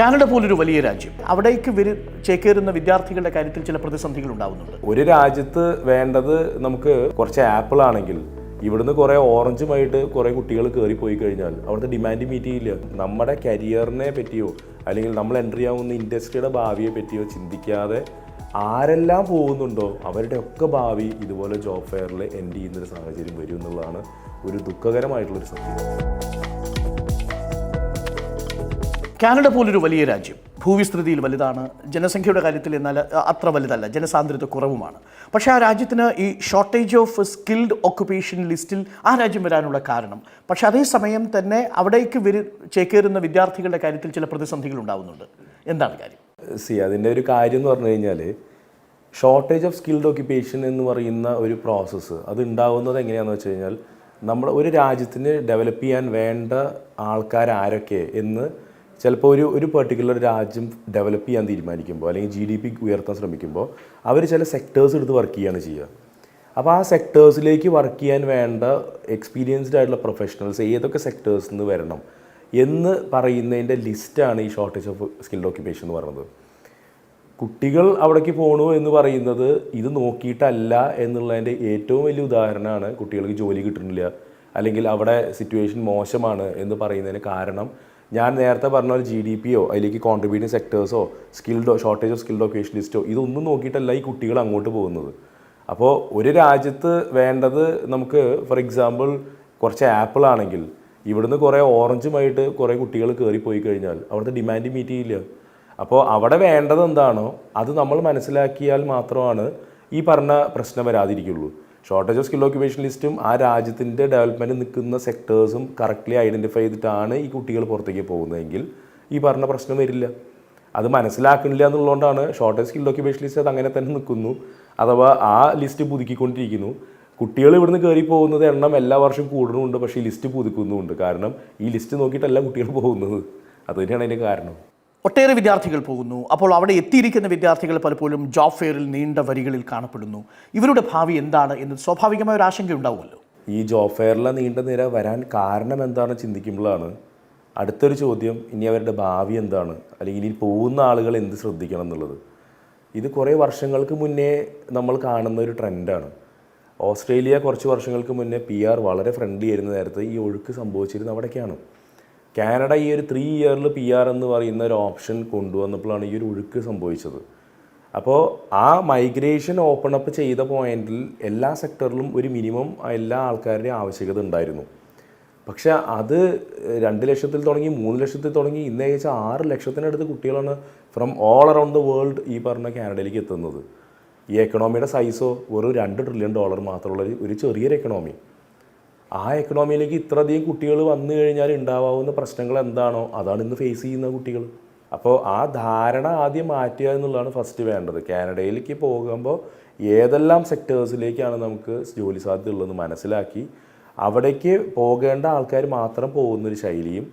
Canada പോലൊരു വലിയ രാജ്യം. അവിടേക്ക് വരു ചേക്കേറുന്ന വിദ്യാർത്ഥികളുടെ കാര്യത്തിൽ ചില പ്രതിസന്ധികൾ ഉണ്ടാവുന്നുണ്ട്. ഒരു രാജ്യത്ത് വേണ്ടത് നമുക്ക് കുറച്ച് ആപ്പിൾ ആണെങ്കിൽ ഇവിടുന്ന് കുറേ ഓറഞ്ചുമായിട്ട് കുറേ കുട്ടികൾ കയറി പോയി കഴിഞ്ഞാൽ അവിടുത്തെ ഡിമാൻഡ് മീറ്റ് ചെയ്യില്ല നമ്മുടെ കരിയറിനെ പറ്റിയോ അല്ലെങ്കിൽ നമ്മൾ എൻട്രി ആവുന്ന ഇൻഡസ്ട്രിയുടെ ഭാവിയെ പറ്റിയോ ചിന്തിക്കാതെ ആരെല്ലാം പോകുന്നുണ്ടോ അവരുടെ ഒക്കെ ഭാവി ഇതുപോലെ ജോബ് ഫെയറിൽ എൻഡ് ചെയ്യുന്നൊരു സാഹചര്യം വരും എന്നുള്ളതാണ് ഒരു ദുഃഖകരമായിട്ടുള്ളൊരു സത്യം കാനഡ പോലൊരു വലിയ രാജ്യം. ഭൂവിസ്തൃതിയിൽ വലുതാണ്. ജനസംഖ്യയുടെ കാര്യത്തിൽ എന്നാൽ അത്ര വലുതല്ല. ജനസാന്ദ്രത കുറവുമാണ്. പക്ഷേ ആ രാജ്യത്തിന് ഈ ഷോർട്ടേജ് ഓഫ് സ്കിൽഡ് ഓക്കുപ്പേഷൻ ലിസ്റ്റിൽ ആ രാജ്യം വരാനുള്ള കാരണം. പക്ഷേ അതേസമയം തന്നെ അവിടേക്ക് വരു ചേക്കേറുന്ന വിദ്യാർത്ഥികളുടെ കാര്യത്തിൽ ചില പ്രതിസന്ധികൾ ഉണ്ടാകുന്നുണ്ട് എന്താണ് കാര്യം? സി അതിന്റെ ഒരു കാര്യം എന്ന് പറഞ്ഞു കഴിഞ്ഞാൽ ഷോർട്ടേജ് ഓഫ് സ്കിൽഡ് ഓക്യുപ്പേഷൻ എന്ന് പറയുന്ന ഒരു പ്രോസസ്സ് അത് ഉണ്ടാവുന്നത് എങ്ങനെയാണെന്ന് വെച്ച് കഴിഞ്ഞാൽ നമ്മൾ ഒരു രാജ്യത്തിന് ഡെവലപ്പ് ചെയ്യാൻ വേണ്ട ആൾക്കാർ ആരൊക്കെ എന്ന് ചിലപ്പോൾ ഒരു ഒരു പെർട്ടിക്കുലർ രാജ്യം ഡെവലപ്പ് ചെയ്യാൻ തീരുമാനിക്കുമ്പോൾ അല്ലെങ്കിൽ ജി ഡി പി ഉയർത്താൻ ശ്രമിക്കുമ്പോൾ അവർ ചില സെക്ടേഴ്സ് എടുത്ത് വർക്ക് ചെയ്യുകയാണ് ചെയ്യുക. അപ്പോൾ ആ സെക്ടേഴ്സിലേക്ക് വർക്ക് ചെയ്യാൻ വേണ്ട എക്സ്പീരിയൻസ്ഡ് ആയിട്ടുള്ള പ്രൊഫഷണൽസ് ഏതൊക്കെ സെക്ടേഴ്സിൽ നിന്ന് വരണം എന്ന് പറയുന്നതിന്റെ ലിസ്റ്റാണ് ഈ ഷോർട്ടേജ് ഓഫ് സ്കിൽഡ് ഓക്യുപ്പേഷൻ എന്ന് പറയുന്നത്. കുട്ടികൾ അവിടേക്ക് പോകണു എന്ന് പറയുന്നത് ഇത് നോക്കിയിട്ടല്ല എന്നുള്ളതിന്റെ ഏറ്റവും വലിയ ഉദാഹരണമാണ് കുട്ടികൾക്ക് ജോലി കിട്ടുന്നില്ല അല്ലെങ്കിൽ അവിടെ സിറ്റുവേഷൻ മോശമാണ് എന്ന് പറയുന്നതിന് കാരണം ഞാൻ നേരത്തെ പറഞ്ഞ പോലെ ജി ഡി പിയോ അതിലേക്ക് കോൺട്രിബ്യൂട്ടിംഗ് സെക്ടേഴ്സോ സ്കിൽഡോ ഷോർട്ടേജ് ഓഫ് സ്കിൽഡ് ഒക്കേഷൻ ലിസ്റ്റോ ഇതൊന്നും നോക്കിയിട്ടല്ല ഈ കുട്ടികൾ അങ്ങോട്ട് പോകുന്നത്. അപ്പോൾ ഒരു രാജ്യത്ത് വേണ്ടത് നമുക്ക് ഫോർ എക്സാമ്പിൾ കുറച്ച് ആപ്പിൾ ആണെങ്കിൽ ഇവിടുന്ന് കുറേ ഓറഞ്ചുമായിട്ട് കുറേ കുട്ടികൾ കയറിപ്പോയി പോയി കഴിഞ്ഞാൽ അവിടുത്തെ ഡിമാൻഡ് മീറ്റ് ചെയ്യില്ല. അപ്പോൾ അവിടെ വേണ്ടത് എന്താണോ അത് നമ്മൾ മനസ്സിലാക്കിയാൽ മാത്രമാണ് ഈ പറഞ്ഞ പ്രശ്നം വരാതിരിക്കുള്ളൂ. ഷോർട്ടേജ് ഓഫ് സ്കിൽ ഓക്യുപേഷൻ ലിസ്റ്റും ആ രാജ്യത്തിന്റെ ഡെവലപ്മെന്റ് നിൽക്കുന്ന സെക്ടേഴ്സും കറക്റ്റ്ലി ഐഡന്റിഫൈ ചെയ്തിട്ടാണ് ഈ കുട്ടികൾ പുറത്തേക്ക് പോകുന്നതെങ്കിൽ ഈ പറഞ്ഞ പ്രശ്നം വരില്ല. അത് മനസ്സിലാക്കുന്നില്ല എന്നുള്ളതുകൊണ്ടാണ് ഷോർട്ടേജ് സ്കിൽ ഓക്യുപേഷൻ ലിസ്റ്റ് അത് അങ്ങനെ തന്നെ നിൽക്കുന്നു. അഥവാ ആ ലിസ്റ്റ് പുതുക്കിക്കൊണ്ടിരിക്കുന്നു. കുട്ടികൾ ഇവിടുന്ന് കയറി പോകുന്നത് എണ്ണം എല്ലാ വർഷവും കൂടുന്നുണ്ട് പക്ഷേ ഈ ലിസ്റ്റ് പുതുക്കുന്നുമുണ്ട് കാരണം ഈ ലിസ്റ്റ് നോക്കിയിട്ടല്ല കുട്ടികൾ പോകുന്നത്. അതുതന്നെയാണ് അതിന്റെ കാരണം. ഒട്ടേറെ വിദ്യാർത്ഥികൾ പോകുന്നു. അപ്പോൾ അവിടെ എത്തിയിരിക്കുന്ന വിദ്യാർത്ഥികൾ പലപ്പോഴും ജോബ് ഫെയറിൽ നീണ്ട വരികളിൽ കാണപ്പെടുന്നു. ഇവരുടെ ഭാവി എന്താണ് എന്ന് സ്വാഭാവികമായ ഒരു ആശങ്ക ഉണ്ടാവുമല്ലോ? ഈ ജോബ് ഫെയറിലെ നീണ്ട നിര വരാൻ കാരണം എന്താണ് ചിന്തിക്കുമ്പോഴാണ് അടുത്തൊരു ചോദ്യം ഇനി അവരുടെ ഭാവി എന്താണ്? അല്ലെങ്കിൽ ഇനി പോകുന്ന ആളുകൾ എന്ത് ശ്രദ്ധിക്കണം എന്നുള്ളത്. ഇത് കുറേ വർഷങ്ങൾക്ക് മുന്നേ നമ്മൾ കാണുന്ന ഒരു ട്രെൻഡാണ് ഓസ്ട്രേലിയ കുറച്ച് വർഷങ്ങൾക്ക് മുന്നേ പി ആർ വളരെ ഫ്രണ്ട്ലി ആയിരുന്ന നേരത്തെ ഈ ഒഴുക്ക് സംഭവിച്ചിരുന്നത് അവിടേക്കാണ്. കാനഡ ഈ ഒരു ത്രീ ഇയറിൽ പി ആർ എന്ന് പറയുന്ന ഒരു ഓപ്ഷൻ കൊണ്ടുവന്നപ്പോഴാണ് ഈ ഒരു ഒഴുക്ക് സംഭവിച്ചത്. അപ്പോൾ ആ മൈഗ്രേഷൻ ഓപ്പൺ അപ്പ് ചെയ്ത പോയിന്റിൽ എല്ലാ സെക്ടറിലും ഒരു മിനിമം എല്ലാ ആൾക്കാരുടെയും ആവശ്യകത ഉണ്ടായിരുന്നു. പക്ഷേ അത് രണ്ട് ലക്ഷത്തിൽ തുടങ്ങി മൂന്ന് ലക്ഷത്തിൽ തുടങ്ങി ഇന്ന് ഏകദേശം ആറ് ലക്ഷത്തിനടുത്ത് കുട്ടികളാണ് from all around the world ഈ പറഞ്ഞ കാനഡയിലേക്ക് എത്തുന്നത്. ഈ എക്കണോമിയുടെ സൈസോ വെറും രണ്ട് ട്രില്യൺ ഡോളർ മാത്രമുള്ള ഒരു- ചെറിയൊരു എക്കണോമി ആ എക്കണോമിയിലേക്ക് ഇത്രയധികം കുട്ടികൾ വന്നു കഴിഞ്ഞാൽ ഉണ്ടാവാവുന്ന പ്രശ്നങ്ങൾ എന്താണോ അതാണ് ഇന്ന് ഫേസ് ചെയ്യുന്ന കുട്ടികൾ. അപ്പോൾ ആ ധാരണ ആദ്യം മാറ്റുക എന്നുള്ളതാണ് ഫസ്റ്റ് വേണ്ടത്. കാനഡയിലേക്ക് പോകുമ്പോൾ ഏതെല്ലാം സെക്ടേഴ്സിലേക്കാണ് നമുക്ക് ജോലി സാധ്യത ഉള്ളതെന്ന് മനസ്സിലാക്കി അവിടേക്ക് പോകേണ്ട ആൾക്കാർ മാത്രം പോകുന്നൊരു ശൈലിയും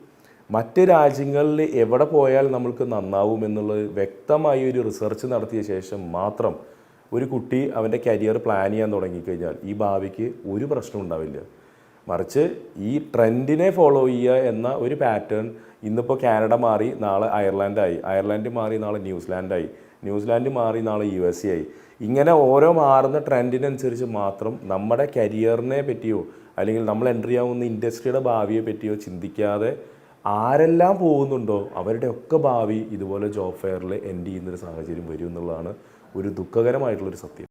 മറ്റ് രാജ്യങ്ങളിൽ എവിടെ പോയാൽ നമ്മൾക്ക് നന്നാവും എന്നുള്ളത് വ്യക്തമായി ഒരു റിസർച്ച് നടത്തിയ ശേഷം മാത്രം ഒരു കുട്ടി അവന്റെ കരിയർ പ്ലാൻ ചെയ്യാൻ തുടങ്ങിക്കഴിഞ്ഞാൽ ഈ ഭാവിക്ക് ഒരു പ്രശ്നം ഉണ്ടാവില്ല. മറിച്ച് ഈ ട്രെൻഡിനെ ഫോളോ ചെയ്യുക എന്ന ഒരു പാറ്റേൺ ഇന്നിപ്പോൾ കാനഡ മാറി നാളെ അയർലാൻഡായി അയർലാൻഡ് മാറി നാളെ ന്യൂസിലാൻഡായി ന്യൂസിലാൻഡ് മാറി നാളെ യു എസ് എ ആയി. ഇങ്ങനെ ഓരോ മാറുന്ന ട്രെൻഡിനനുസരിച്ച് മാത്രം നമ്മുടെ കരിയറിനെ പറ്റിയോ അല്ലെങ്കിൽ നമ്മൾ എൻട്രി ആവുന്ന ഇൻഡസ്ട്രിയുടെ ഭാവിയെ പറ്റിയോ ചിന്തിക്കാതെ ആരെല്ലാം പോകുന്നുണ്ടോ അവരുടെ ഒക്കെ ഭാവി ഇതുപോലെ ജോബ് ഫെയറിൽ എൻഡ് ചെയ്യുന്നൊരു സാഹചര്യം വരും എന്നുള്ളതാണ് ഒരു ദുഃഖകരമായിട്ടുള്ളൊരു സത്യം.